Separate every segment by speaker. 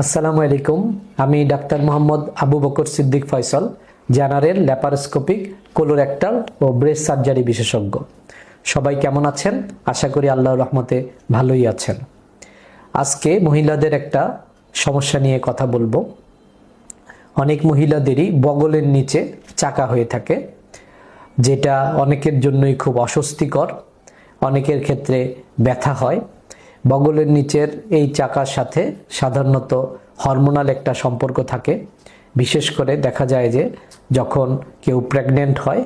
Speaker 1: আসসালামু আলাইকুম। আমি doctor Mohammad Abu Bakr Siddique Faisal general laparoscopic, colorectal ও ব্রেস্ট সার্জারি বিশেষজ্ঞ। সবাই কেমন আছেন? আশা করি আল্লাহর রহমতে ভালোই আছেন। আজকে মহিলাদের একটা সমস্যা নিয়ে কথা বলব। অনেক মহিলাদেরই বগলের নিচে চাকা হয়ে থাকে, যেটা অনেকের জন্যই খুব অস্বস্তিকর, অনেকের ক্ষেত্রে ব্যথা হয়। বগলের নিচের এই চাকার সাথে সাধারণত হরমোনাল একটা সম্পর্ক থাকে। বিশেষ করে দেখা যায় যে যখন কেউ প্রেগনেন্ট হয়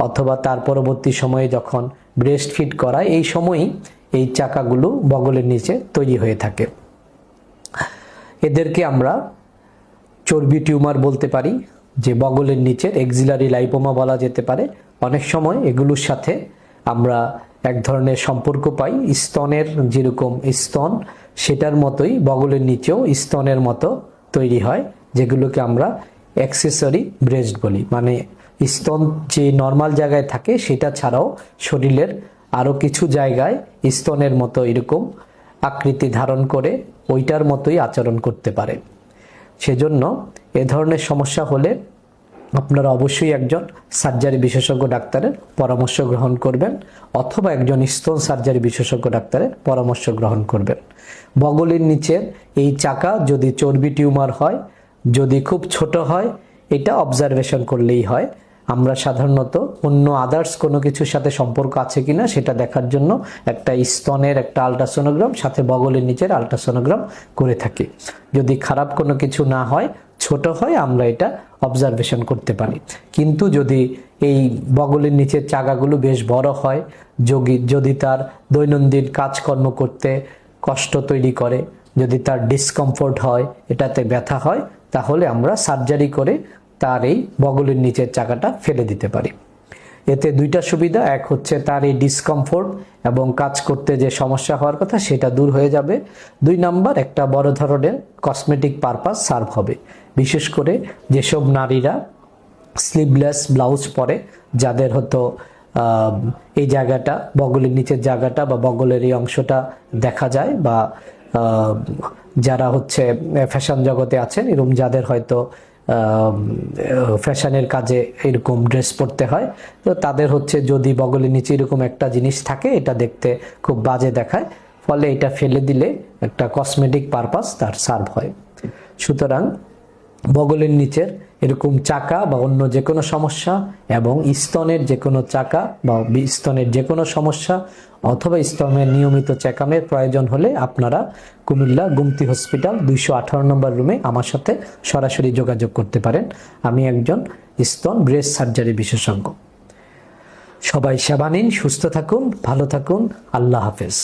Speaker 1: অথবা তার পরবর্তী সময়ে যখন ব্রেস্ট ফিড করায়, এই সময়ই এই চাকাগুলো বগলের নিচে তৈরি হয়ে থাকে। এদেরকে আমরা চর্বি টিউমার বলতে পারি, যে বগলের নিচের এক্সিলারি লাইপোমা বলা যেতে পারে। অনেক সময় এগুলোর সাথে আমরা এক ধরনের সম্পর্ক পাই। স্তনের যেরকম স্তন, সেটার মতোই বগলের নিচেও স্তনের মতো তৈরি হয়, যেগুলোকে আমরা অ্যাক্সেসরি ব্রেস্ট বলি। মানে স্তন যে নর্মাল জায়গায় থাকে, সেটা ছাড়াও শরীরের আরও কিছু জায়গায় স্তনের মতো এরকম আকৃতি ধারণ করে ওইটার মতোই আচরণ করতে পারে। সেজন্য এ ধরনের সমস্যা হলে আপনারা অবশ্যই একজন সার্জারি বিশেষজ্ঞ ডাক্তারের পরামর্শ গ্রহণ করবেন, অথবা একজন স্তন সার্জারি বিশেষজ্ঞ ডাক্তারের পরামর্শ গ্রহণ করবেন। বগলের নিচের এই চাকা যদি চর্বি টিউমার হয়, যদি খুব ছোট হয়, এটা অবজারভেশন করলেই হয়। আমরা সাধারণত অন্য আদার্স কোনো কিছুর সাথে সম্পর্ক আছে কিনা সেটা দেখার জন্য একটা স্তনের একটা আলট্রাসোনোগ্রাম সাথে বগলের নিচের আলট্রাসোনোগ্রাম করে থাকি। যদি খারাপ কোনো কিছু না হয় ছোট হয়, আমরা এটা অবজারভেশন করতে পারি। কিন্তু যদি এই বগলের নিচের চাকাগুলো বেশ বড় হয়, যোগী, যদি তার দৈনন্দিন কাজকর্ম করতে কষ্ট তৈরি করে, যদি তার ডিসকমফোর্ট হয়, এটাতে ব্যথা হয়, তাহলে আমরা সার্জারি করে তার এই বগলের নিচের চাকাটা ফেলে দিতে পারি। এতে দুইটা সুবিধা এক হচ্ছে তার এই ডিসকমফোর্ট এবং কাজ করতে যে সমস্যা হওয়ার কথা সেটা দূর হয়ে যাবে। দুই নাম্বার একটা বড় ধরনের কসমেটিক পারপাস সার্ভ হবে। বিশেষ করে যেসব নারীরা স্লিভলেস ব্লাউজ পরে যাদের আহ, এই জায়গাটা বগলের নিচের জায়গাটা বা বগলের এই অংশটা দেখা যায় বা যারা হচ্ছে ফ্যাশন জগতে আছেন এরকম যাদের হয়তো ফ্যাশনের কাজে এরকম ড্রেস পরতে হয়। তো তাদের হচ্ছে যদি বগলের নিচে এরকম একটা জিনিস থাকে, এটা দেখতে খুব বাজে দেখায়। ফলে এটা ফেলে দিলে একটা কসমেটিক পারপাস তার সার্ভ হয়। সুতরাং বগলের নিচের এরকম চাকা বা অন্য যে কোনো সমস্যা এবং স্তনের যে কোনো চাকা বা স্তনের যে কোনো সমস্যা অথবা স্তনের নিয়মিত চেকামের প্রয়োজন হলে আপনারা কুমিল্লা গুমতি হসপিটাল দুইশো আঠারো নম্বর রুমে আমার সাথে সরাসরি যোগাযোগ করতে পারেন। আমি একজন স্তন ব্রেস্ট সার্জারি বিশেষজ্ঞ। সবাই সেবা নিন, সুস্থ থাকুন, ভালো থাকুন, আল্লাহ হাফেজ।